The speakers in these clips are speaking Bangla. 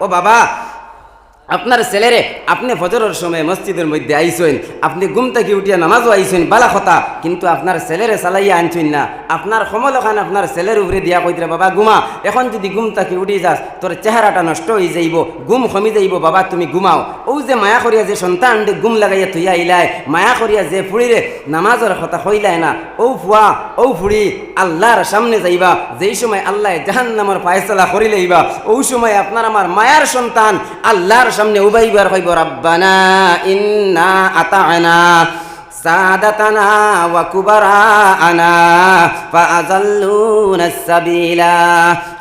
ও বাবা আপনার ছেলেরে আপনি ফজরের সময় মসজিদের মধ্যে আইসেন আপনি ঘুম থেকে উঠিয়া নামাজও আইসেন বালা কথা। কিন্তু আপনার ছেলেরে চালাইয়া আনছেন না। আপনার সমলখান আপনার ছেলের উপরে দিয়া কইতরে বাবা, ঘুমা। এখন যদি ঘুম থেকে উঠি যাস, তোর চেহারাটা নষ্ট হয়ে যাইব, ঘুম কমি যাইব, বাবা, তুমি ঘুমাও। ও যে মায়া করিয়া যে সন্তান ঘুম লাগাইয়া থইয়া আইলাই মায়া করিয়া যে ফুড়িরে নামাজের কথা কইলাই না ও ফুয়া ও ফুড়ি, আল্লাহর সামনে যাইবা, যেই সময় আল্লাহ জাহান নামর পায়সলা করিলেইবা ও সময় আপনার আমার মায়ার সন্তান আল্লাহর সামনে উবাইবার হইব রাব্বানা ইন্না আতানা। সাদাতানা ওয়া কুবারানা ফাআযাল্লুনা সাবিলা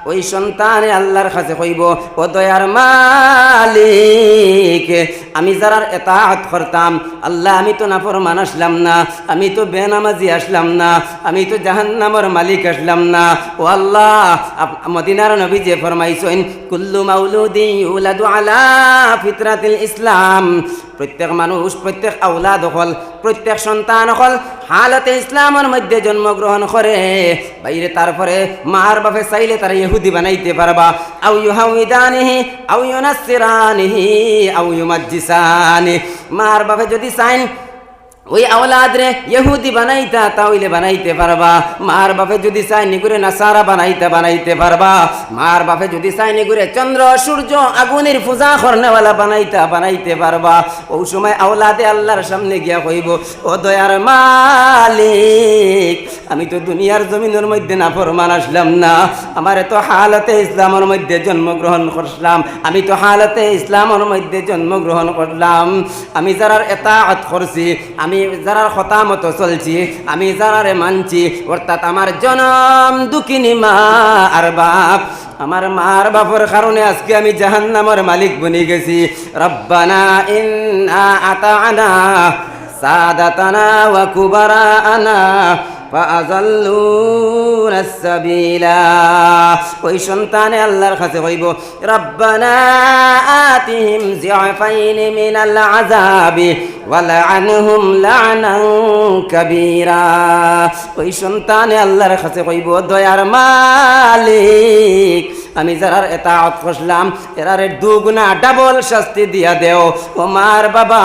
ওই সন্তানে আল্লাহর কাছে কইব, ও দয়ার মালিক, আমি যারার এতাহাত করতাম, আল্লাহ আমি তো নাফরমান আসলাম না, আমি তো বেনামাজি আসলাম না, আমি তো জাহান্নামর মালিক আসলাম না। ও আল্লাহ মদিনার নবী যে ফরমাইছেন, কুল্লু মাউলুদি ইউলাদু আলা ফিতরাতিল ইসলাম। প্রত্যেক মানুষ, প্রত্যেক আউলাদ হল, প্রত্যেক সন্তান হল। হালতে ইসলামের মধ্যে জন্মগ্রহণ করে, বাইরে তারপরে মার বাপে চাইলে তারা ইহুদি বানাইতে পারবা। আউ ইউহাউদানিহি আউ নাসিরানিহি আউ ইউমাজ্জিসানি। মার বাপে যদি চাইন ওই আওলাদ রে ইহুদি বানাইতা তাহলে বানাইতে পারবা। মার বাপে যদি চাই নিগুরে নাসারা বানাইতে বানাইতে পারবা। মার বাপে যদি চাই নিগুরে চন্দ্র, সূর্য, আগুনের পূজা করনেওয়ালা বানাইতা, বানাইতে পারবা। ওই সময় আওলাদে আল্লাহর সামনে গিয়া কইব, ও দয়ার মালিক, আমি তো দুনিয়ার জমিনের মধ্যে না, ফরমান আসলাম না। আমার তো হালতে ইসলামের মধ্যে জন্মগ্রহণ করলাম। আমি তো হালতে ইসলামের মধ্যে জন্মগ্রহণ করলাম। আমি যারার এতাআত করছি, আমি আমি যারা হতামত চলছি, আমি যারারে মানছি, অর্থাৎ আমার জনম দুঃখিনী মা আর বাপ। আমার মার বাপর কারণে আজকে আমি জাহান্নামের মালিক বনি গেছি। রব্বানা ইন্না আতানা সাদাতানা ওয়া কুবারানা ওই সন্তানে আল্লাহর কাছে হইব রব্বানা আতিহিম জিআফাইন মিনাল আযাবি ওয়ালআনহুম লা'নান কাবীরা। ওই সন্তানে আল্লাহর কাছে কইব, দয়ার মালিক আমি যারার এটা করলাম, এরারে দুগুণা ডাবল শাস্তি দিয়া দেও। ও মার বাবা,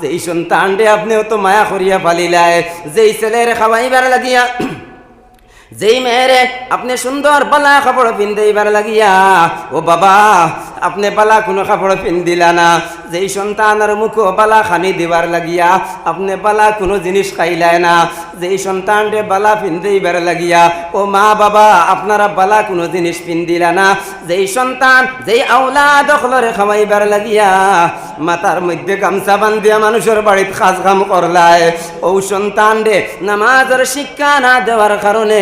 যেই সন্তান রে আপনিও তো মায়া করিয়া ফালিলায় যেই ছেলের খাওয়াইবার লাগিয়া, যেই মেয়েরে আপনি সুন্দর বালা খবর পিন্দাইবার লাগিয়া, ও বাবা আপনি বালা কোনো কাপড় পিন্দিলা না। যেই সন্তানের মুখ বালা খানি দিবার লাগিয়া, আপনি বালা কোনো জিনিস খাইলাই না। যেই সন্তান রে বালা পিন্দাইবার লাগিয়া, ও মা বাবা, আপনারা বালা কোনো জিনিস পিন্দিলা না। যেই সন্তান, যেই আওলা দখলরে খাওয়াইবার লাগিয়া, মাথার মধ্যে গামছা বান্ধিয়া মানুষের বাড়িত খাস কাম করলায়। ও সন্তান রে নামাজের শিক্ষা না দেওয়ার কারণে,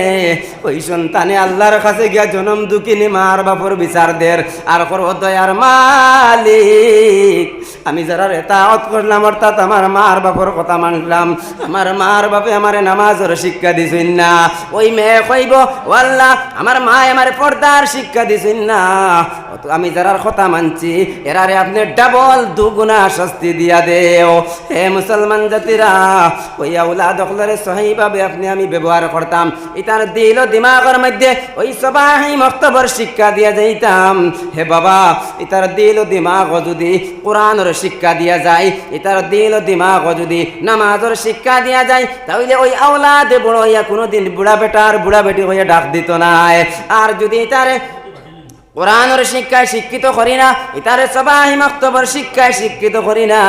ওই সন্তানে আল্লাহর কাছে গিয়া জনম দুঃখিনী মার বাপর বিচার দের। আর কর দয়ার মালিক। আমি যারা রেতাওত করলাম, অর্থাৎ আমার মার বাপর কথা মানলাম, আমার মার বাপে আমার নামাজের শিক্ষা দিছেন না। ওই মেয়ে কইব ও আল্লাহ আমার মা আমার পর্দার শিক্ষা দিছেন না। আমি যারার কথা মানছি, এরারে আপনি ডাবল দুগুণা শাস্তি দিয়া দেও। হে মুসলমান জাতিরা, ওই আউলা দখলরে সহিভাবে আপনি আমি ব্যবহার করতাম। ইতার দিল দিমাগের মধ্যে ওই সবাই মক্তবর শিক্ষা দিয়া যাইতাম। হে বাবা ইতার দিল ও দিমাগ যদি কোরআনের শিক্ষা দিয়া যায়, এটার দিল ও দিমাগ যদি নামাজের শিক্ষা দিয়া যায়, তাহলে ওই আওলাদে বড় হইয়া কোনোদিন বুড়া বেটার বুড়া বেটি হইয়া ডাক দিত না আর যদি তারে কোরআনের শিক্ষায় শিক্ষিত করি না, ইতারে সবাই মক্তবর শিক্ষায় শিক্ষিত করি না।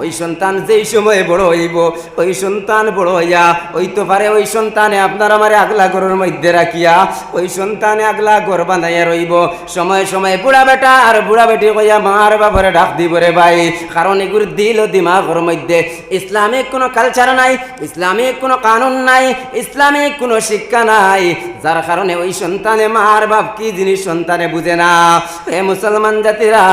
ওই সন্তান যেই সময়ে বড় হইব, ওই সন্তান বড় হইয়া, ওই তো পারে ওই সন্তানে আপনার আমার আগলা ঘরের মধ্যে রাখিয়া, ওই সন্তানে আগলা ঘর বানাইয়া রইব। সময় সময় বুড়া বেটা আর বুড়া বেটি কইয়া মার বাপরে ডাক দিব রে ভাই। কারণ এগুলো দিল দিমাগের মধ্যে। ইসলামিক কোনো কালচার নাই, ইসলামিক কোনো কানুন নাই, ইসলামিক কোনো শিক্ষা নাই। যার কারণে ওই সন্তানে মার বাপ কি জিনিস সন্তানে বুঝে না। হে মুসলমান জাতিরা,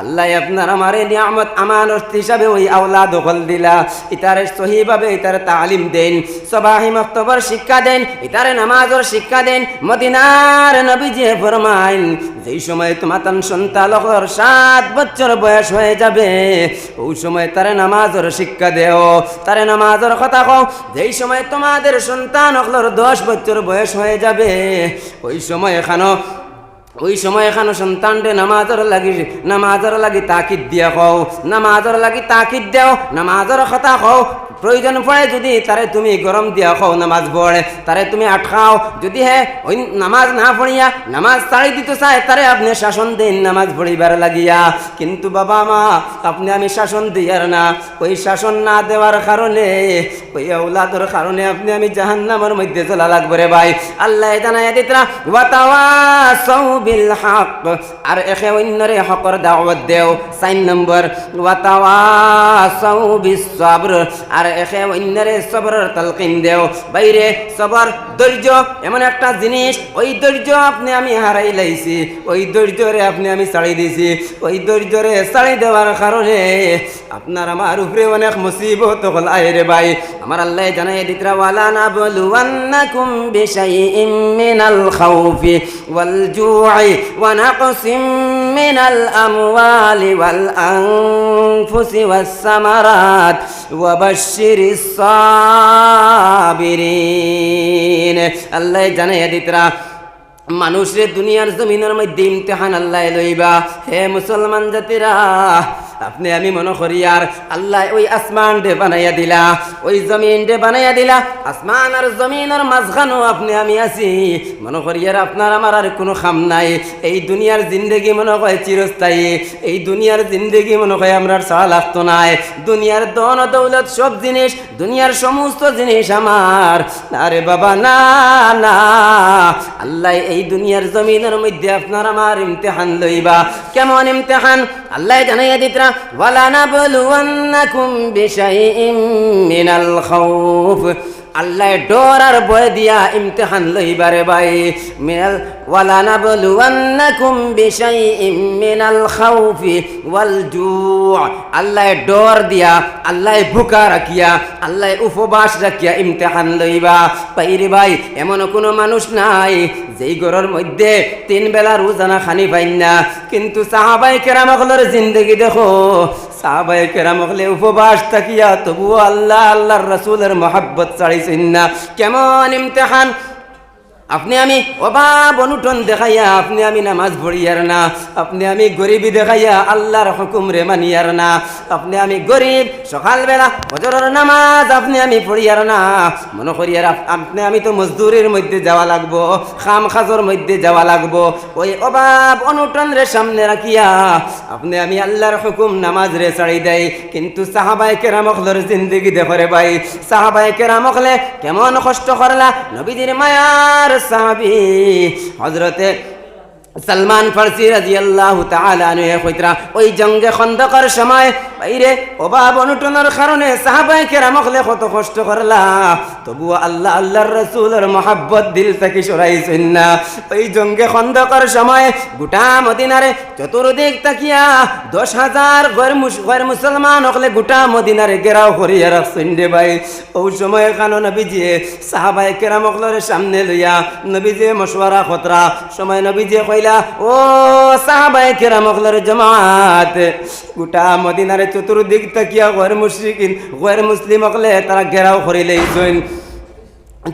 আল্লাহ আপনার আমার নিয়ামত আমানত হিসাবে ওই আওলা দখল দিলা। ইতারে সহিভাবে ইতারে তালিম দেন, সবাহি মক্তবর শিক্ষা দেন, ইতারে নামাজের শিক্ষা দেন, মদিনার নবী যে ফরমাইন, যেই সময় তোমার তান সন্তালকর সাত বছর বয়স হয়ে যাবে, ওই সময় তারে নামাজের শিক্ষা দেও, তারে নামাজের কথা কও। যেই সময় তোমাদের সন্তান অকলর দশ বছর বয়স হয়ে যাবে, ওই সময় এখানো ওই সময় এখানে সন্তানটে নামাজর লাগি নামাজর লাগি তাকিদ দিয়া কও, নামাজর লাগি তাকিদ দেও, নামাজর কথা কও। প্রয়োজন পড়ে যদি তারে তুমি গরম দিয়া খাও নামাজ পড়ে তারে তুমি আটকাও যদি হ্যাঁ ওই নামাজ না পড়িয়া নামাজ ছাড়ি দিতে চায় তারে আপনি শাসন দিন নামাজ পড়িবার লাগিয়া। কিন্তু বাবা মা, আপনি আমি শাসন দিয়ার না ওই শাসন না দেওয়ার কারণে ওই আউলাদর কারণে আপনি আমি জাহান্নামের মধ্যে চলা লাগবে রে ভাই। আল্লাহ জানাই দিতরা ওয়াতাওয়াসাউ বিল আর একে অন্যরে হকর দাওয়াত দেও। সাইন নম্বর ওয়াতাওয়াসাউ বিস সবর আর একে অন্যরে সবরের তালকিন দেও। বাইরে সবর, ধৈর্য, এমন একটা জিনিস, ওই ধৈর্য আপনি আমি হারাই লাইছি, ওই ধৈর্যরে আপনি আমি ছাড়ি দিছি, ওই ধৈর্যরে ছাড়ি দেওয়ার কারণে আপনার আমার উপরে অনেক মুসিবত হল রে ভাই। আমার আল্লাহ জানাই দিতরা ওয়ালা না বলুয়ান্নাকুম বিশাইইম মিনাল খাউফি ওয়াল জু'i ওয়া নাকসিম মিনাল الأموال والأنفس والثمرات وبشر الصابرين الله জানাই দিতরা মানুষের দুনিয়ার জমিনের মধ্যে ইমতেহান আল্লাহ লইবা। হে মুসলমান জাতিরা আপনি আমি মনে করি আর আল্লাহ ওই আসমান ডে বানাইয়া দিলা, ওই জমিন ডে বানাইয়া দিলা, আসমান আর জমিনের মাঝখানো আপনি আমি আছি। মনে করি আর আপনার আমার আর কোনো খাম নাই। এই দুনিয়ার জিন্দগি মনে হয় চিরস্থায়ী, এই দুনিয়ার জিন্দগি মনে হয় আমরা সারা লাগতো নাই। দুনিয়ার দন দৌলত সব জিনিস, দুনিয়ার সমস্ত জিনিস আমার। আরে বাবা, না না। আল্লাহ এই দুনিয়ার জমিনের মধ্যে আপনার আমার ইমতেহান লইবা। কেমন ইমতেহান? আল্লাহ জানাইয়া দিতরা ওয়ালা নাবলুয়ান্নাকুম বিশাইইম মিনাল খাউফ আল্লাহ ডর আর ভয় দিয়া ইমতেহান লইবারে ভাই। মিনাল ওয়ালা নাবলুয়ান্নাকুম বিশাইইম মিনাল খাউফি ওয়াল জু' আল্লাহ ডর দিয়া, আল্লাহ ভুকা রাখিয়া, আল্লাহ উপবাস রাখিয়া ইমতেহান লইবা। পাইরে ভাই, এমন কোনো মানুষ নাই, যেই ঘরের মধ্যে তিন বেলা রোজানা খানি পাইন না। কিন্তু সাহাবাই কেরামকলের জিন্দগি দেখো সাহাবাই কেরামকলে উপবাস থাকিয়া তবুও আল্লাহ আল্লাহর রসুলের মহাব্বত চাড়িছেন না। কেমন ইমতেহান? আপনি আমি অভাব অনুটন দেখাইয়া, আপনি আমি নামাজ পড়িয়ার না, আপনি আমি গরিবি দেখাইয়া, আল্লাহর হুকুম রে মানিয়ার না, আপনি আমি গরিব, সকালবেলা হজরের নামাজ আপনি আমি পড়িয়ার না, মনে করিয়ার আপ- আপনি আমি তো মজদুরির মধ্যে যাওয়া লাগবো, খাম খাজর মধ্যে যাওয়া লাগবো, ওই অভাব অনুটন রে সামনে রাখিয়া, আপনি আমি আল্লাহর হুকুম নামাজ রে ছাড়ি দেয় কিন্তু সাহাবাই কেরামকলর জিন্দগি দেখরে ভাই সাহাবাই কেরামকলে কেমন কষ্ট করলা নবীদের মায়ার সাহাবি হজরতে সালমান ফার্সি তাআলা আনহু কইতরা, ওই জঙ্গে খন্দকার সময়, বাইরে অভাব অনুটনের কারণে সাহাবায়ে কেরামকলে কত কষ্ট করলা। তবু আল্লাহ, আল্লাহর রাসূলের মহাব্বত দিল থেকে সরাইছেন না ওই জঙ্গে খন্দকার সময়, গোটা মদিনারে চতুর্দিক তাকিয়া দশ হাজার গর মুসলমান হকলে গোটা মদিনারে গেরাও করিয়া রাখছেন রে ভাই। ওই সময় কানো নবীজিয়ে সাহাবায়ে কেরামকলের সামনে লইয়া নবীজিয়ে মশওয়ারা খতরা সময় নবীজিয়ে কইলা ও সাহাবায়ে কেরামকলের জমাত, গোটা মদিনারে চতুর্দিক তাকিয়া গর মুশরিকিন গর মুসলিম হকলে তারা ঘেরাও করিলেই জৈন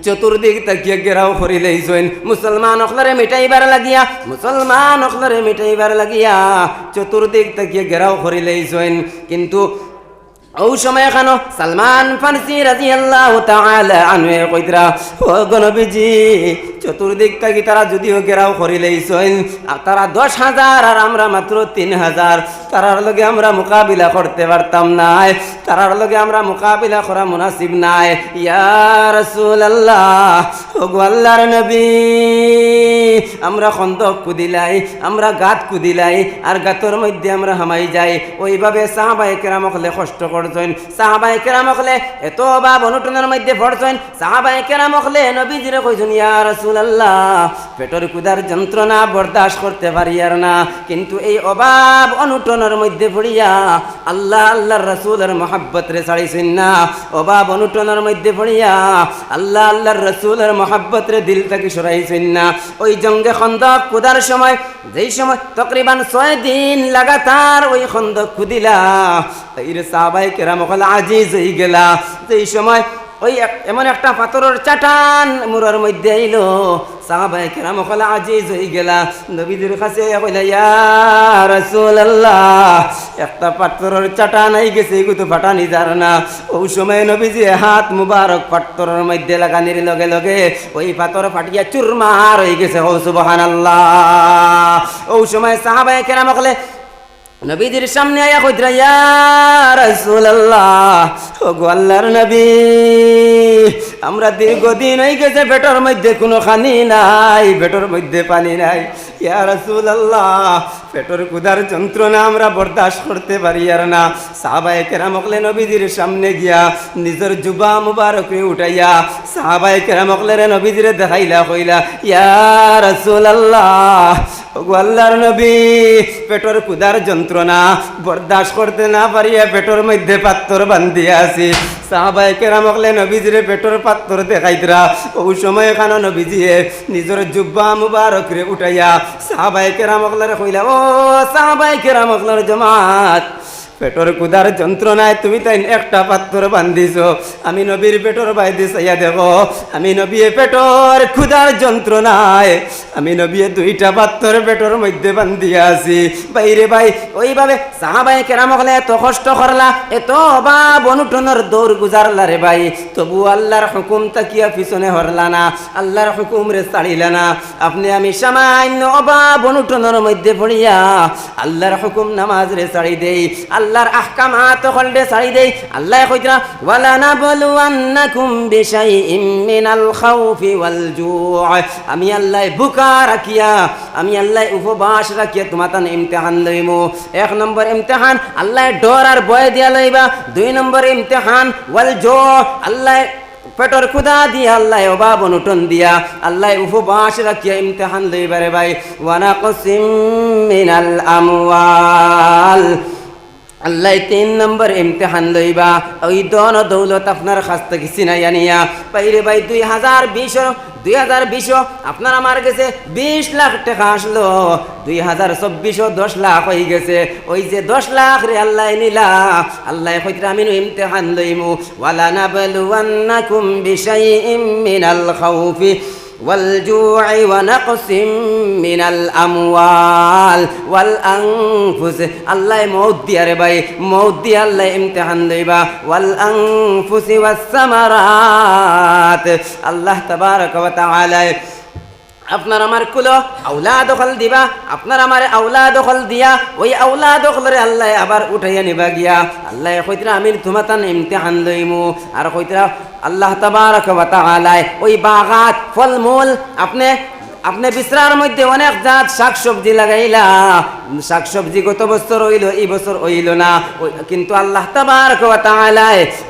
চতুর্দিক তাকিয়া গেরাও করিলেই জৈন মুসলমান অখলারে মিটাইবার লাগিয়া, মুসলমান অখলারে মিটাইবার লাগিয়া চতুর্দিক তাকিয়া গেরাও করিলেই জৈন কিন্তু ও সময় এখানো সালমান ফানসি রাজি আল্লাহ আনু কইতরা, ও গণবিজি, চতুর্দিক থেকে তারা যদিও গেরাও করি লইছেন তারা দশ হাজার আর আমরা মাত্র তিন হাজার, তারার লগে আমরা মোকাবিলা করতে পারতাম নাই তারার লগে আমরা মোকাবিলা করা মুনাসিব নাই। ইয়া রাসূলুল্লাহ ও আল্লাহর নবী, আমরা খন্দক কুদিলাই, আমরা গাত কুদিলাই, আর গাতর মধ্যে আমরা হামাই যাই। ওইভাবে সাহাবাই কেরামকলে কষ্ট করছেন সাহাবাই কেরামকলে এত অভাব অনুটনের মধ্যে পড়ছেন সাহাবাই কেরামকলে নবীজিরে কইছেন, ইয়া রাসূলুল্লাহ, পেটর কুদার যন্ত্রণা বরদাস্ত করতে পারি আর না, কিন্তু এই অভাব অনুটনের মধ্যে পড়িয়া আল্লাহ, আল্লাহর রাসূলের মহাব্বত রে ছাড়িছেন না অভাব অনুটনের মধ্যে পড়িয়া আল্লাহ আল্লাহর রসুলের মহাব্বত রে দিল তাকে সরাইছেন না ওই জঙ্গে খন্দক কুদার সময়, যেই সময় তকরিবান ছয় দিন লাগাতার ওই খন্দক কুদিলা। এই রে সাহাবাই কেরাম আজিজ হয়ে গেলা। সেই সময় ওই এমন একটা পাথরের চাটান মুরার মধ্যে আইলো। সাহাবায়ে কেরাম কলা আজিজ হয়ে গেলা। নবীদের কাছে কইলা রাসূলুল্লাহ, একটা পাথরের চাটান আই গেছে এগু তো ফাটানি যার না। ওই সময় নবীজি হাত মুবারক পাথরের মধ্যে লাগানির লগে লগে ওই পাথর ফাটিয়া চুরমার হয়ে গেছে। ও সুবহানাল্লাহ। ওই সময় সাহাবাই কেরাম কলে নবীদের সামনে আয়া কইতরা, ইয়া রাসূলুল্লাহ ও গো আল্লাহর নবী, আমরা দীর্ঘদিন হয়ে গেছে পেটের মধ্যে কোনো খানি নাই পেটের মধ্যে পানি নাই। ইয়া রাসূলুল্লাহ, পেটের কুদার যন্ত্রণা আমরা বরদাস্ত করতে পারি আর না। সাহাবায়ে কেরাম অকলে নবীজির সামনে গিয়া নিজের জুবা মুবারক উঠাইয়া সাহাবায়ে কেরাম অকলে নবীজিরে দেখাইলা, কইলা, ইয়া রাসূলুল্লাহ, ওগো আল্লাহর নবী, পেটর কুদার যন্ত্রণা বরদাস্ত করতে না পারিয়া পেটর মধ্যে পাত্তর বান্ধিয়া আছি। সাহাবাই কেরাম হকলে নবীজিরে পেটর পাত্র দেখাইতরা ওই সময় এখানে নবীজিয়ে নিজের জুব্বা মুবারক রে উঠাইয়া সাহাবাই কেরাম হকলারে কইলা ও সাহাবাই কেরাম হকলার জমাত। পেটর কুদার যন্ত্রণায় তুমি তাই একটা পাত্র বান্ধিছ। আমি নবীর পেটর বাইদি চাইয়া দেব। আমি নবীয়ে পেটর ক্ষুদার যন্ত্রণায়। আমি নবীয়ে দুইটা পাত্র পেটর মধ্যে বান্ধিয়া আছি। বাইরে ভাই, ওইভাবে সাহাবাই কেরাম হলে এত কষ্ট করলা, এত অভাব অনুটনের দৌড় গুজারলা রে ভাই। তবু আল্লাহর হুকুম তাকিয়া পিছনে হরলা না, আল্লাহর হুকুম রে ছাড়িলা না। আপনি আমি সামান্য অভাব অনুটনের মধ্যে পড়িয়া আল্লাহর হুকুম নামাজ রে ছাড়ি দেই। আল্লাহর আহকামাত হলডে ছাড়ি দেই। আল্লাহ কইতরা, ওয়ালা নাবলুয়ান্নাকুম বিশাইইম মিনাল খাউফি ওয়াল জুউ আমি আল্লাহ বুকা রাখিয়া, আমি আল্লাহ উপবাস রাখিয়া তোমাতান ইমতিহান লইমু। এক নম্বর ইমতিহান আল্লাহ ডর আর ভয় দিয়া লইবা। দুই নম্বর ইমতিহান, ওয়াল জু আল্লাহ পেটর খুদা দিয়া আল্লাহ অভাব অনুটন দিয়া। আল্লাহ উপবাস রাখিয়া ইমতিহান লইবারে ভাই। ওয়ানা কসিম মিনাল আমওয়াল। আল্লাহ তিন নম্বর ইমতিহান লইবা। ওই দন দৌলত আপনার কাছ থেকে চিনাইয়া নিয়া পাইরে ভাই দুই হাজার বিশ, দুই হাজার বিশ, আপনার আমার গেছে বিশ লাখ টাকা আসলো। দুই হাজার চব্বিশও দশ লাখ হয়ে গেছে। ওই যে দশ লাখ রে আল্লাহ নিলা। আল্লাহ কইতরা আমি ইমতিহান লইমু। ওয়ালা না নাবলুয়ান্নাকুম বিশাইইম মিনাল খাউফি। والجوع ونقص من الأموال والأنفس الله موت دي রে ভাই موت دي الله امتحان লইবা والأنفس والثمرات الله تبارك وتعالى আপনার আমার কুলো আউলা দখল দিবা আপনার আমার আউলা দখল দিয়া ওই আউলা দখলরে আল্লাহ আবার উঠাইয়া নিবা গিয়া আল্লাহ কইতরা আমি তোমাতান ইমতিহান লইমু আর কইতরা আল্লাহ তাবারক ওয়া তাআলা ওই বাগাত ফলমূল আপনি আপনি বিছরার মধ্যে অনেক জাত শাক সবজি লাগাইলা। শাক সবজি গত বছর হইল, এই বছর হইল না। কিন্তু আল্লাহ ওয়া তাআলা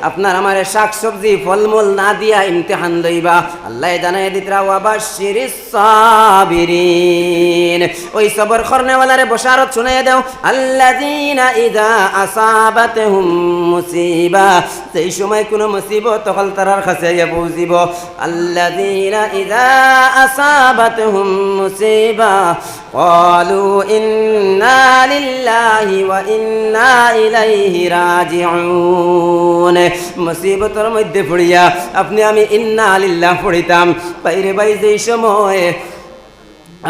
আপনার আমার শাক সবজি ফলমূল না দিয়া ইমতিহান লইবা। আল্লাহ জানাই দিতরা বাশশিরিস সাবিরিন ওই সবর করনেওয়ালারে বশারত শুনাইয়া দাও। আল্লাযীনা ইযা আসাবাতহুম মুসিবা। সেই সময় কোনো মুসিবত তখন তারার কাছে পৌঁছিব। আল্লাযীনা ইযা আসাবাতহুম মুসিবা ক্বালু ইন্না লিল্লাহি ওয়া ইন্না ইলাইহি রাজিউন মুসিবতের মধ্যে পড়িয়া আপনি আমি ইন্না লিল্লাহ পড়িতাম। বাইরে বাই যেই সময়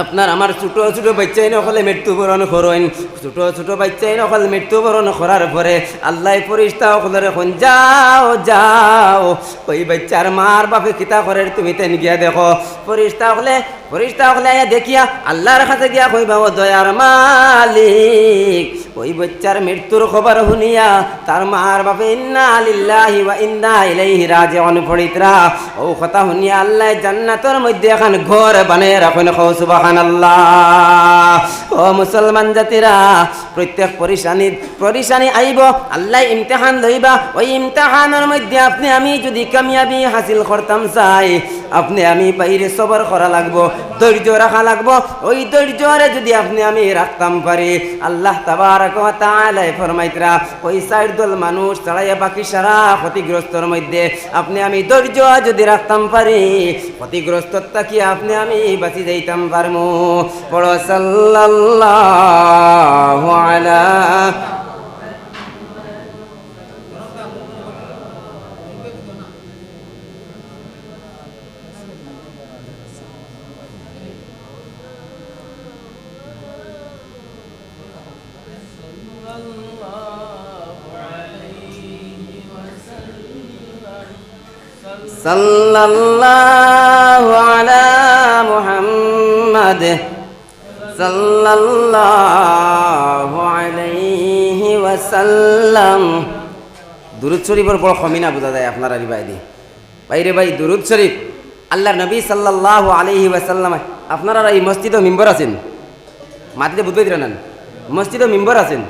আপনার আমার ছোট ছোট বাচ্চাই নকলে মৃত্যুবরণ করেন। ছোট ছোট বাচ্চাই নকল মৃত্যুবরণ করার পরে আল্লাহ ফরিস্তা সকলের এখন যাও যাও, ওই বাচ্চার মার বাপে কিতা করে তুমি তেন গিয়া দেখো। ফরিস্তা হলে ফরিস্তা হলে দেখিয়া আল্লাহর কাছে গিয়া কইবা ও দয়ার মালিক, ওই বাচ্চার মৃত্যুর খবর শুনিয়া তার মার বাপে ইন্না লিল্লাহি ওয়া ইন্না ইলাইহি রাজিউন ফরিতরা ও কথা শুনিয়া আল্লাহ জান্নাতের মধ্যে এখন ঘর বানিয়ে রাখেন খো সুবহানাল্লাহ। ও মুসলমান জাতিরা, প্রত্যেক পরিশানি পরিশানি আইব, আল্লাহ ইমতেহান লইবা। ওই ইমতেহানের মধ্যে আপনি, আমি যদি কামিয়াবি হাসিল করতাম চাই আপনি আমি বাইরে সবর করা লাগবো, ধৈর্য রাখা লাগবো। ওই ধৈর্যরে যদি আপনি আমি রাখতাম পারি আল্লাহ তাবারাক ওয়া তাআলা ফরমাইতরা, ওই সাইড দল মানুষ ছাড়াইয়া বাকি সারা ক্ষতিগ্রস্তর মধ্যে আপনি আমি ধৈর্য যদি রাখতাম পারি ক্ষতিগ্রস্ত কি আপনি আমি বাঁচি যাইতাম পারমু? পড়ো সাল্লাল্লাহু আলা সাল্লাল্লাহু আলা মুহাম্মাদ সাল্লাল্লাহু আলাইহি ওয়াসাল্লাম। দুরুদ শরীফের বড় খমিনা বোঝা যায় আপনারা রিবাই দি বাইরে ভাই, দুরুদ শরীফ। আল্লাহ নবী সাল্লাল্লাহু আলাইহি ওয়াসাল্লাম, আপনারা এই মসজিদও মেম্বার আছেন? মাটিতে বুঝবে দিলেন মসজিদও মেম্বার আছেন?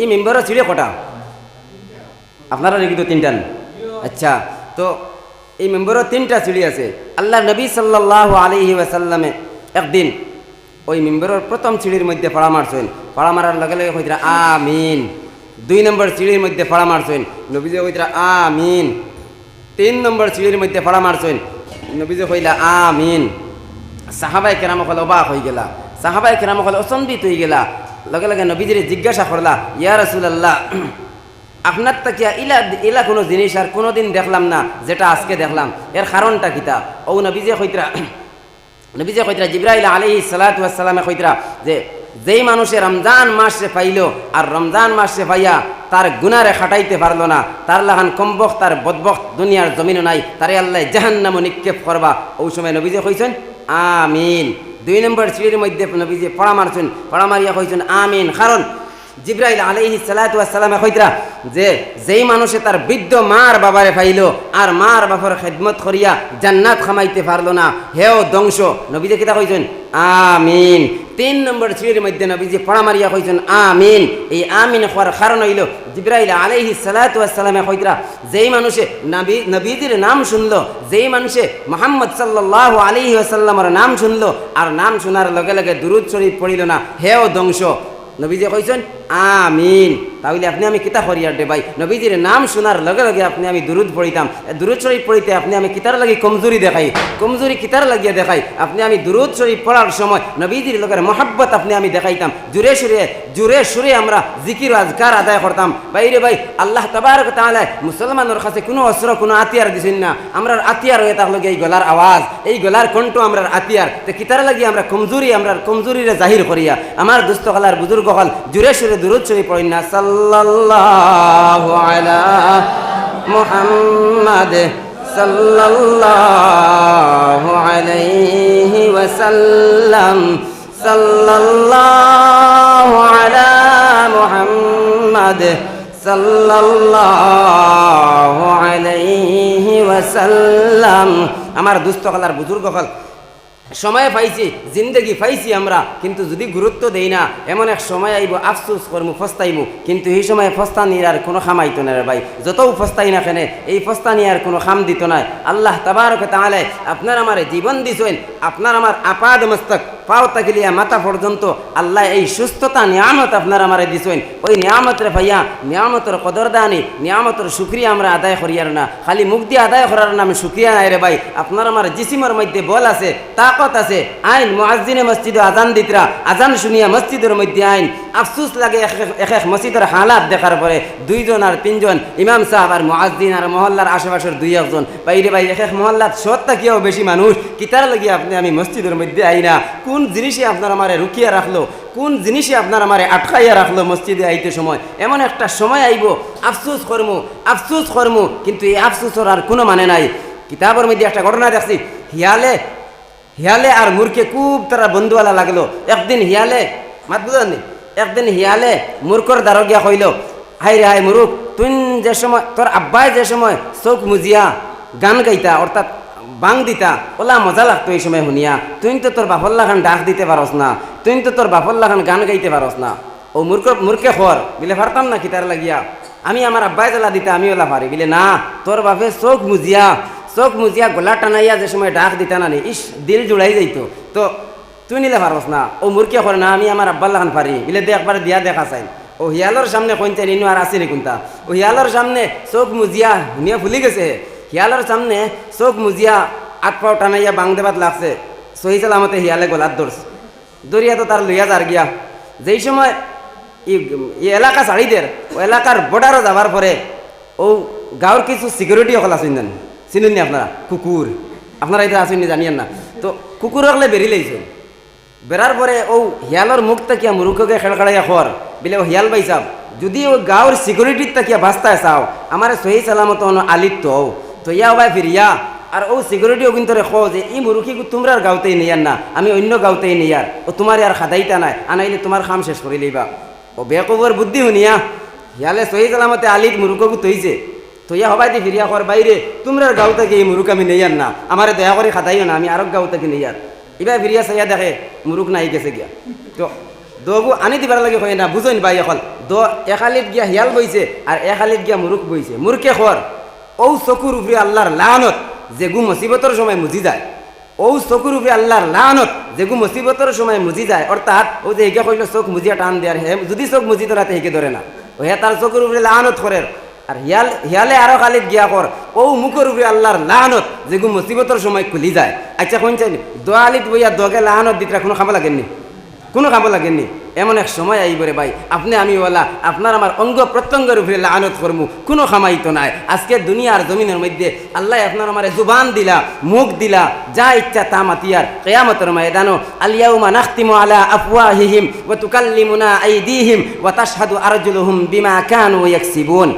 এই মেম্বারও ছিঁড়ে কটা? আপনারা নাকি তো তিনটান আচ্ছা তো এই মেম্বারও তিনটা সিঁড়ি আছে। আল্লাহ নবী সাল্লাল্লাহু আলাইহি ওয়াসাল্লামে একদিন ওই মেম্বারের প্রথম সিঁড়ির মধ্যে পাড়া মারছেন। পাড়া মারার লগে লগে কইতরা, আমিন। দুই নম্বর সিঁড়ির মধ্যে পাড়া মারছেন। নবীজে কইতরা, আমিন। তিন নম্বর সিঁড়ির মধ্যে পাড়া মারছেন। নবীজে কইলা, আমিন। সাহাবাই কেরাম হলে অবাক হয়ে গেলা। সাহাবাই কেরাম হলে অচম্বিত হয়ে গেলা। লগে লগে নবীজিরে জিজ্ঞাসা করলা, ইয়া রাসূলুল্লাহ আপনার তাকিয়া ইলা ইলা কোনো জিনিস আর কোনোদিন দেখলাম না, যেটা আজকে দেখলাম। এর কারণটা কিতা ও নবীজে কইতরা নবীজে কইতরা জিব্রাইল আলাইহিস সালাতু ওয়াস সালামে কইতরা যে, যেই মানুষে রমজান মাসে পাইল আর রমজান মাসে পাইয়া তার গুনারে খাটাইতে পারল না, তার লাহান কম্বক তার বদবক দুনিয়ার জমিনও নাই, তারে আল্লাহ জাহান্নাম নিক্ষেপ করবা। ওই সময় নবীজে কইছেন, আমিন। দুই নম্বর সিঁড়ির মধ্যে নবীজে পড়া মারছেন, পড়া মারিয়া কইছেন, আমিন। কারণ জিব্রাইল আলাইহি সালাতু সালামে কইতরা যে, যেই মানুষে তার বৃদ্ধ মার বাবারে পাইল আর মার বাবার খেদমত করিয়া জান্নাত খামাইতে পারল না, হেও ধ্বংস। নবীজে কিতা কইছেন? আমিন। তিন নম্বর সিঁড়ির মধ্যে নবীজি পড়া মারিয়া কইছেন, আমিন। এই আমিন হওয়ার কারণ হইল জিব্রাইল আলাইহি সালাতু সালামে কইতরা, যেই মানুষে নবী, নবীজির নাম শুনলো, যেই মানুষে মোহাম্মদ সাল্লাল্লাহু আলাইহি ওয়াসাল্লামের নাম শুনলো, আর নাম শোনার লগে লগে দুরুদ শরীফ পড়িল না, হেও ধ্বংস। নবীজি কইছেন আমিন। তাহলে আপনি আমি কিতা করিয়ার দে ভাই? নবীজির নাম শোনার লগে লগে আপনি আমি দুরুদ পড়িতাম। দুরুদ শরীফ পড়িতে আপনি আমি কিতার লাগি কমজোরি দেখাই। কমজোরি কিতার লাগিয়ে দেখাই। আপনি আমি দুরুদ শরীফ পড়ার সময় নবীজির লগের মহাব্বত আপনি আমি দেখাইতাম। জুড়ে সুরে জুড়ে সুরে আমরা জিকির আজকার আদায় করতাম। বাইরে ভাই, আল্লাহ তবারক তাআলা মুসলমানের কাছে কোনো অস্ত্র, কোনো আতিয়ার দিছেন না। আমরা আতিয়ার হয়ে তার লগে এই গলার আওয়াজ, এই গলার কণ্ঠ আমরা আতিয়ার তো কিতার লাগি আমরা কমজোরি আমরা কমজোরিরে জাহির করিয়া। আমার দুস্থ বুজুর্গ হল জুড়ে সুরে দুরুদ শরীফ পড়ি না। সাল্লাল্লাহু আলা মুহাম্মাদ সাল্লাল্লাহু আলাইহি ওয়াসাল্লাম। সাল্লাল্লাহু আলা মুহাম্মাদ সাল্লাল্লাহু আলাইহি ওয়াসাল্লাম। আমার দুস্থ কালার বুজুর্গ হল সময় পাইছি, জিন্দগি পাইছি আমরা, কিন্তু যদি গুরুত্ব দেই না, এমন এক সময় আইব, আফসুস করমু, ফস্তাইমু, কিন্তু এই সময় ফস্তা আর কোনো খামাইতো না রে ভাই। যত ফস্তাই না কেনে, এই ফস্তা আর কোনো খাম দিত না। আল্লাহ তাবারকে তাহলে আপনার আমার জীবন দিছেন, আপনার আমার আপাদ মস্তক। পাও তাকিলিয়া মাথা পর্যন্ত আল্লাহ এই সুস্থতা, নিয়ামত দিছেন। ওই নিয়ামতের ভাইয়া, নিয়ামতের কদরদানি, নিয়ামতের সুক্রিয়া আমরা আদায় করিয়ার না। খালি মুখ দিয়ে আদায় করার সুক্রিয়া নাই রে ভাই। আপনার আমার জিসিমের মধ্যে বল আছে, তাকত আছে। আইন মসজিদে আজান দিতরা। আজান শুনিয়া মসজিদের মধ্যে আইন। আফসুস লাগে এক এক- মসজিদের হালাত দেখার পরে দুইজন আর তিনজন, ইমাম সাহেব আর মুআজ্জিন আর মহল্লার আশেপাশের দুই একজন। বাইরে ভাই, এক এক মহল্লাত সত্তা কিও বেশি মানুষ? কিতার লাগিয়ে আপনি আমি মসজিদের মধ্যে আই না কোন জিনিসে আপনার আমারে রুকিয়া রাখল, কোন জিনিসে আপনার আমারে আটকাইয়া রাখল মসজিদে আইতে সময়? এমন একটা সময় আইব, আফসুস কর্ম আফসুস কর্ম, কিন্তু এই আফসুসর আর কোনো মানে নাই। কিতাবের মধ্যে একটা ঘটনা দেখছি, হিয়ালে হিয়ালে আর মূর্খে খুব তারা বন্ধুওয়ালা লাগল। একদিন হিয়ালে, মাত বুঝলেন একদিন হিয়ালে মূর্খর দ্বারা গিয়া কইল, হাই রে, হাই মুরুখ তুই যে সময়, তোর আব্বাই যে সময় চোখ মুজিয়া গান গাইতা, অর্থাৎ বাং দিতা, ওলা মজা লাগতো এই সময় শুনিয়া। তুই তো তোর বাফল্লা খান ডাক দিতে পারস না তুই তো তোর বাফল্লা খান গান গাইতে পারস না। ও মূর্খ মূর্খে খর বিলে পারতাম না কিতার লাগিয়া। আমি আমার আব্বাই জ্বালা দিতে আমি ওলা পারি বিলে, না তোর বাপে চোখ মুজিয়া চোখ মুজিয়া, গোলা টানাইয়া যে সময় ডাক দিতা না নি ইস দিল জুড়াই যাইতো। তো, তুই নিলে পারস না। ও মূর্খে করে না, আমি আমার আব্বাল্লা খান পারি বিলে, দে একবার দিয়া দেখা চাই ও হিয়ালোর সামনে কইতে নিনু আর আসেনি কোনটা? ও হিয়ালোর সামনে চোখ মুজিয়া শুনিয়া ভুলি গেছে। হিয়ালোর সামনে চোখ মুজিয়া আট পাও টানাইয়া বাং দেবাত লাগছে। সহি সালামতে হিয়ালে গলাত ধরছে দরিয়া তো তার লইয়া যার গিয়া। যেই সময় ই এলাকা ছাড়িদের ও এলাকার বর্ডারও যাবার পরে ও গাঁৱৰ কিছু সিকিউরিটি অকল আছেন জানো চিনুন নি আপনারা? কুকুর আপনারা এটা আসেন নি জানিয়েন না। তো কুকুর হকলে বেরি লাইছেন বেড়ার পরে ও হিয়ালর মুখ তাকিয়া মুরুখকে খেড়খাড়াইয়া খর বিলে ও হিয়াল পাইছাব যদি ও গাঁৱৰ সিকিউরিটির তাকিয়া বাস্তায় চাও আমার সহি সালামত আলিত তো ও। তো তো ইয়া। ভাই ফিরিয়া আর ও সিকিউরিটিও কিন্তু রেখো যে, ই মুরুখি তোমরার গাঁওতেই নিয়ার না। আমি অন্য গাঁওতেই নিয়ার ও তোমার আর খাদাইতা নাই। আনাইলে তোমার খাম শেষ করে লইবা। ও বেকবর বুদ্ধি শুনিয়া ইয়ালে সহি সালামতে আলিত মুরুককু তৈছে তৈয়া হবাই দি ফিরিয়া কর বাইরে তোমরার গাঁও থেকে এই মুরুক আমি নেইয়ার না। আমারে দয়া করে খাদাইও না, আমি আরব গাঁও থেকে নেইয়ার এবার ফিরিয়া সাইয়া দেখে মুরুক নাই গেছে গিয়া। তো দবু আনি দিবার লাগে হয় না বুঝইন ভাই এখন দ একালিত গিয়া হিয়াল বইছে আর একালিত গিয়া মুরুক বইছে। মুরুকে খর ও চকুর উপরে আল্লাহর লানত যে গু মুসিবতর সময় মুজি যায়। ও চকুর উপরে আল্লাহর লানত যে গু মুসিবতর সময় মুজি যায়। অর্থাৎ ও যে হেকে কইল চোখ মুজিয়া টান দেয়ার হে, যদি চোখ মুজি তো রাতে হেকে ধরে না। ও হে তার চকুর উপরে লানত করে আর হিয়াল, হিয়ালে আরও খালিদ গিয়া কর ও মুখের উপরে আল্লাহর লানত যে গু মুসিবতর সময় খুলি যায়। আচ্ছা কোন চাই দোয়ালিত বইয়া দগে লানত দিতরা কোনো খাব লাগেননি কোনো খাব লাগেননি। এমন এক সময় আইবরে ভাই, আপনি আমি ওলা আপনার আমার অঙ্গ প্রত্যঙ্গের উপরে লানত করমু, কোনো খামাইতো নাই। আজকে দুনিয়ার জমিনের মধ্যে আল্লাহ আপনার আমার জুবান দিলা, মুখ দিলা, যা ইচ্ছা তা মাতিয়ার। কেয়ামতের ময়দানো আলিয়াউমা নাখতিমু আলা আফওয়াহিহিম ওয়া তুকাল্লিমুনা আইদিহিম ওয়া তাশহাদু আরজুলুহুম বিমা কানু ইয়াকসিবুন।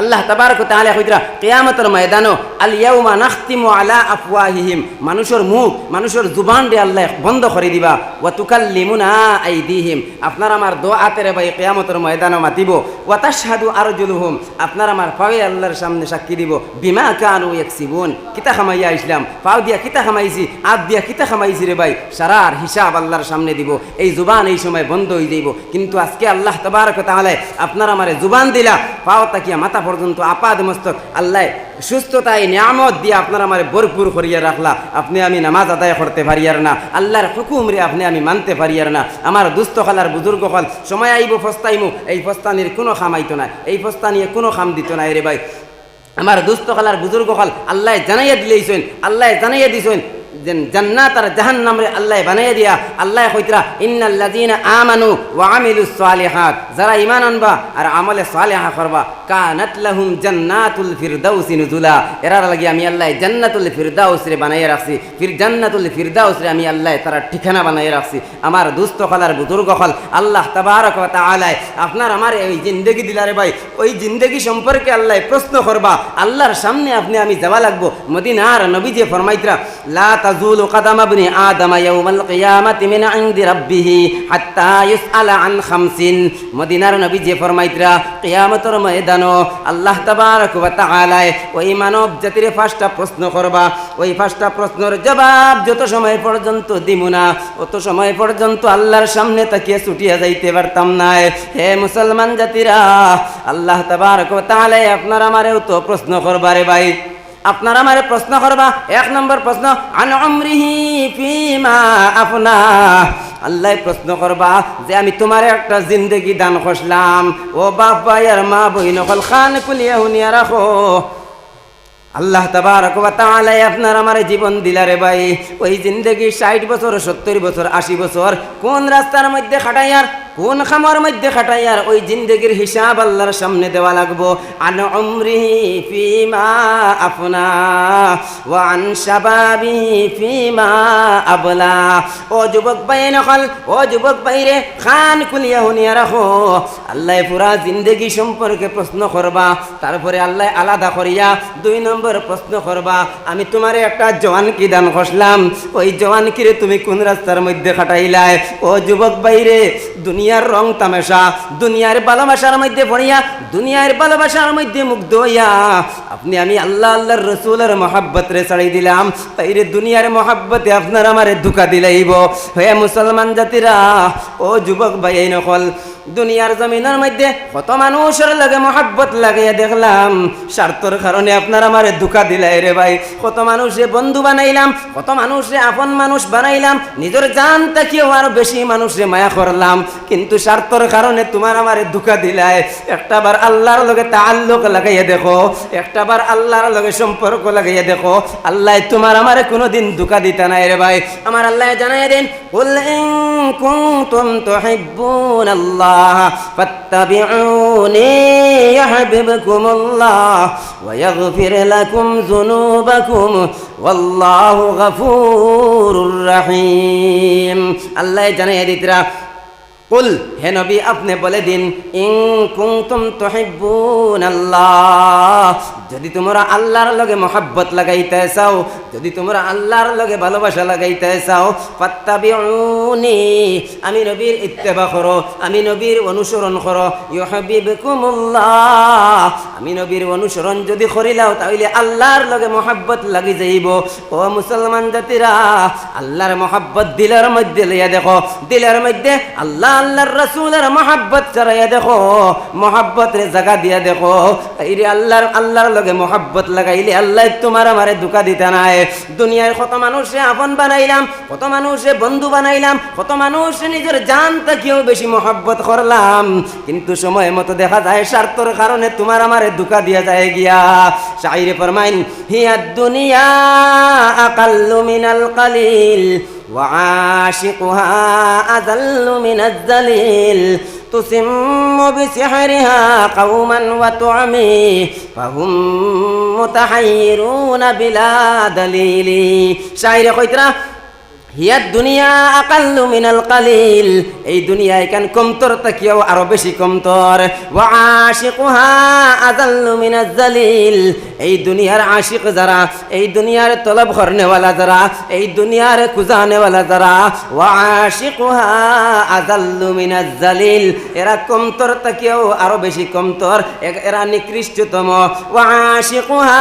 আল্লাহ তাবারক তাআলা কইতরা, কিয়ামতের ময়দানো আল ইয়াউমা নাখতিমু আলা আফওয়াহিহিম, মানুষের মুখ, মানুষের জুবান রে আল্লাহ বন্ধ করে দিবা। ওয়া তুকাল্লিমুনা আইদিহিম, আপনার আমার দোয়াতের ভাই কিয়ামতের ময়দানো মাতিব। ওয়া তাশহাদু আরজুলুহুম, আপনার আমার পায়ে আল্লাহর সামনে সাক্ষী দিব। বিমা কানু ইয়াকসিবুন, কিতা খামাইয়া ইসলাম, পাও দিয়া কিতা খামাইছি আদ দিয়া কিতা খামাইছি রে ভাই, সারার হিসাব আল্লাহর সামনে দিব। এই জুবান এই সময় বন্ধ হয়ে যাইব। কিন্তু আজকে আল্লাহ তাবারক তাআলা আপনার আমারে জুবান দিলা পাও তাকিয়া মাথা পর্যন্ত আপাদ মস্তক। আল্লাহ সুস্থতায় নিয়ামত দিয়ে আপনার আমার ভরপুর করিয়া রাখলা। আপনি আমি নামাজ আদায় করতে পারিয়ার না। আল্লাহর হুকুম রে আপনি আমি মানতে পারিয়ার না। আমার দুস্থ খালার বুজুর্গ হল সময় আইব, ফস্তাইমু। এই ফস্তানির কোনো খামাইতো না। এই ফস্তানিয়ে কোনো খাম দিত না রে ভাই। আমার দুস্থ খালার বুজুর্গ হল আল্লাহ জানাইয়া দিলেইছেন। আল্লাহ জানাইয়া দিছেন। জান্নাত আর জাহান্নাম রে আল্লাহ বানাইয়া দিয়া, আল্লাহ কইতরা ইন্নাল্লাযীনা আমানু ওয়া আমিলুস সালিহাত যারা ঈমান আনবা আর আমলে সালিহা করবা, কানাত লাহুম জান্নাতুল ফিরদাউসি নুজুলা এরার লাগি আমি আল্লাহ জান্নাতুল ফিরদাউস রে বানাইয়া রাখছি, ফির জান্নাতুল ফিরদাউস রে আমি আল্লাহ তারা ঠিকানা বানাইয়া রাখছি। আমার দুস্থ খালার বুজুর্গ হল আল্লাহ তাবারক ওয়া তাআলা আপনার আমার এই জিন্দেগি দিলারে ভাই, ওই জিন্দেগি সম্পর্কে আল্লাহ প্রশ্ন করবা, আল্লাহর সামনে আপনি আমি যাওয়া লাগবো। মদিনার নবী যে ফরমাইতরা, লা تزول قدم ابن آدم يوم القيامة من عند ربه حتى يسأل عن خمس মদিনার নবী যে ফরমাইতরা কিয়ামতের ময়দানো আল্লাহ তাবারক ওয়া তাআলা ওই মানব জাতির পাঁচটা প্রশ্ন করবা ওই পাঁচটা প্রশ্নের জবাব যত সময় পর্যন্ত দিমু না অত সময় পর্যন্ত আল্লাহর সামনে তাকিয়ে ছুটিয়া যাইতে পারতাম না হে মুসলমান জাতিরা আল্লাহ তাবারক ওয়া তাআলা আপনার আমারেও তো প্রশ্ন করবারে ভাই আপনার আমার প্রশ্ন করবা। এক নম্বর প্রশ্ন, আন অমরিহি আপনা আল্লাহ প্রশ্ন করবা যে, আমি তোমার একটা জিন্দগি দান করলাম। ও ভাই আর মা বই নকল খান কুলিয়া হুনিয়া রাখো আল্লাহ তাবারক তাআলা আপনার আমার জীবন দিলারে ভাই। ওই জিন্দগি 60 বছর 70 বছর 80 বছর কোন রাস্তার মধ্যে খাটাইয়ার? কোন খামার মধ্যে খাটাইয়ার ওই জিন্দগির হিসাব আল্লাহর সামনে দেওয়া লাগবো? আন উমরিহি ফিমা আফনা ওয়া আন শাবাবিহি ফিমা আবলা। ও যুবক ভাই নকল ও যুবক ভাইরে, খান কুলিয়া হুনিয়া রাখো। আল্লাহ পুরা জিন্দগি সম্পর্কে প্রশ্ন করবা, তারপরে আল্লাহ আলাদা করিয়া দুই নম্বর প্রশ্ন করবা, আমি তোমারে একটা জওয়ান কি দান করলাম ওই জওয়ান কিরে তুমি কোন রাস্তার মধ্যে খাটাইলাই? ও যুবক বাইরে দুনিয়ার রং তামাশা, দুনিয়ার ভালোবাসার মধ্যে পড়িয়া, দুনিয়ার ভালোবাসার মধ্যে মুগ্ধ হইয়া, আপনি আমি আল্লাহ আল্লাহর রসুলের মহাব্বত রে ছাড়াই দিলাম বাইরে দুনিয়ার মহাব্বতে আপনার আমারে ধোকা দিলাইব। হে মুসলমান জাতিরা, ও যুবক ভাই নকল দুনিয়ার জমিনের মধ্যে কত মানুষের লাগে মহাব্বত লাগিয়ে দেখলাম। স্বার্থর কারণে আপনার আমার দুঃখা দিলাই রে ভাই। কত মানুষে বন্ধু বানাইলাম, কত মানুষে আপন মানুষ বানাইলাম। নিজের জান তাকিয়েও আরও বেশি মানুষে মায়া করলাম। কিন্তু স্বার্থর কারণে তোমার আমার দুঃখা দিলাই। একটাবার আল্লাহর লগে তাল্লুক লাগাইয়া দেখো, একটাবার আল্লাহর লগে সম্পর্ক লাগাইয়া দেখো। আল্লাহ তোমার আমারে কোনোদিন দুঃখা দিতা নাই রে ভাই। আমার আল্লাহ জানাই দিন বললেন কুম তুম তো হাইবুন আল্লাহ الله فاتبعوني يحببكم الله ويغفر لكم ذنوبكم والله غفور رحيم الله জানাই দিতরা কুল। হে নবী, আপনি বলে দিন ইং কুনতুম তুহিব্বুন আল্লাহ যদি তোমরা আল্লাহর লগে মোহাব্বত লাগাইতে চাও, যদি তোমরা আল্লাহর লগে ভালোবাসা লাগাইতে চাও, ফাত্তাবিউনি। আমি নবীর ইত্তেবা করো, আমি নবীর অনুসরণ করো। ইউহিব্বুকুমুল্লাহ। আমি নবীর অনুসরণ যদি করিলাও তাহলে আল্লাহর লগে মোহাব্বত লাগি যাইব। ও মুসলমান জাতিরা, আল্লাহর মোহাব্বত দিলের মধ্যে লইয়া দেখো। দিলের মধ্যে আল্লাহ আল্লাহর রসুলের মোহাব্বত চড়াইয়া দেখো মোহাব্বত জায়গা দিয়া দেখো। এই রে আল্লাহর আল্লাহর লগে মোহাব্বত লাগাইলে আল্লাহ তোমার আমারে দুকা দিতে নাই। দুনিয়ার কত মানুষে আপন বানাইলাম, কত মানুষে বন্ধু বানাইলাম, কত মানুষ নিজের জান তাকেও বেশি মোহাব্বত করলাম। কিন্তু সময় মতো দেখা যায় স্বার্থর কারণে তোমার আমারে দুকা দিয়া যায় গিয়া। শাইরে ফরমাইন, হিয়া দুনিয়া আকাল্লু মিনাল কালিল। وعاشقها أذل من الذليل تسم بسحرها قوما وتعمي فهم متحيرون بلا دليل. شاعر قيترا হিয়ার দুনিয়া আকাল্লু মিনাল কালিল। এই দুনিয়া এখান কমতর তাকিয়াও আরও বেশি কমতর? ওয়া আশিকুহা আজাল্লু মিনাজ জালিল। এই দুনিয়ার আশিক যারা, এই দুনিয়ার তলব করনেওয়ালা যারা, এই দুনিয়ার খুঁজানেওয়ালা যারা, ওয়া আশিকুহা আজাল্লু মিনাজ জালিল। এরা কমতর তাকিয়াও আরও বেশি কমতর। এরা নিকৃষ্টতম। ওয়া আশিকুহা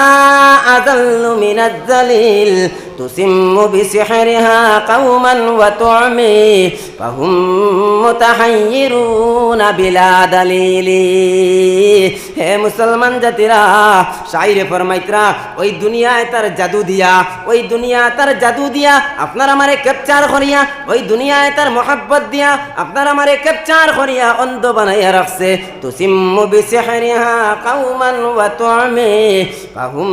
আজাল্লু মিনাজ জালিল। তুসিম্মু বিসিহরিহা قوما وتعمي فهم متحيرون بلا دليل হে মুসলমান জাতিরা শাইরে ফরমাইতরা ওই দুনিয়ায় তার জাদু দিয়া ওই দুনিয়া তার জাদু দিয়া আপনার আমারে ক্যাপচার করিয়া ওই দুনিয়ায় তার মোহাব্বত দিয়া আপনার আমারে ক্যাপচার করিয়া অন্ধ বানাইয়া রাখছে তুসিম্মু বিসিহরিহা কাউমান ওয়া তুমি ফাহুম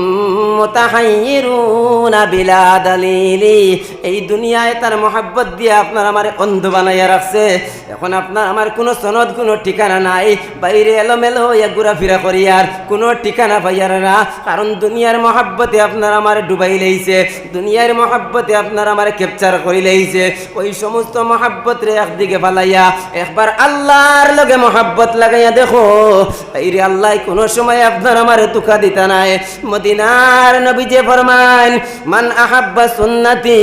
মুতাহাইয়িরুনা বিলা দালিলি এই দুনিয়ায় তার মোহাব্বত দিয়ে আপনার আমার অন্ধ বানাইয়া রাখছে। এখন আপনার আমার কোনো সনদ, কোনো ঠিকানা নাই। বাইরে এলোমেলো হইয়া ঘোরাফেরা করি আর কোনো ঠিকানা পাইয়ার না। কারণ দুনিয়ার মহাব্বতে আপনার আমার ডুবাই লইছে। দুনিয়ার মহাব্বতে আপনার আমার ক্যাপচার করি লইছে। ওই সমস্ত মহাব্বত রে একদিকে ফালাইয়া, একবার আল্লাহর লগে মহাব্বত লাগাইয়া দেখো এই রে আল্লাহ কোনো সময় আপনার আমার তুকা দিতা নাই। মদিনার নবী যে ফরমান, মান আহাব্বা সুন্নতি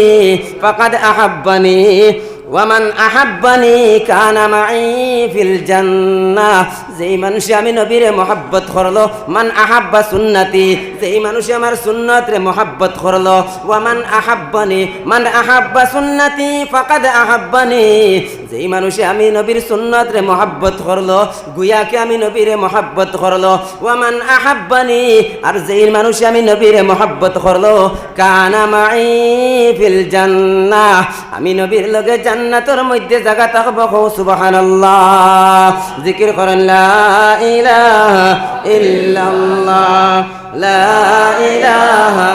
ফাকাদ আহাব্বানি, ওয়ামান আহাব্বানি কানা মাই ফিল জান্নাহ। যেই মানুষে আমি নবীরে মহাব্বত করল, মান আহাব্বা সুন্নতি। যেই মানুষে আমার সুন্নতরে মহাব্বত করল, ওয়ামান আহাব্বানি, মান আহাব্বা সুন্নতি ফাকাদ আহাব্বানি। যেই মানুষে আমি নবীর সুন্নত রে মহাব্বত করল, গুয়াকে আমি নবীরে মহাব্বত করল, ওয়ামান আহাব্বানি, আর যেই মানুষে আমি নবীরে মহাব্বত করল, কানা মাই ফিল জান্নাহ, আমি নবীর লগে জান্নাতের মধ্যে জায়গা থাকব হো সুবহানাল্লাহ, জিকির করেন লা ইলাহা ইল্লাল্লাহ, লা ইলাহা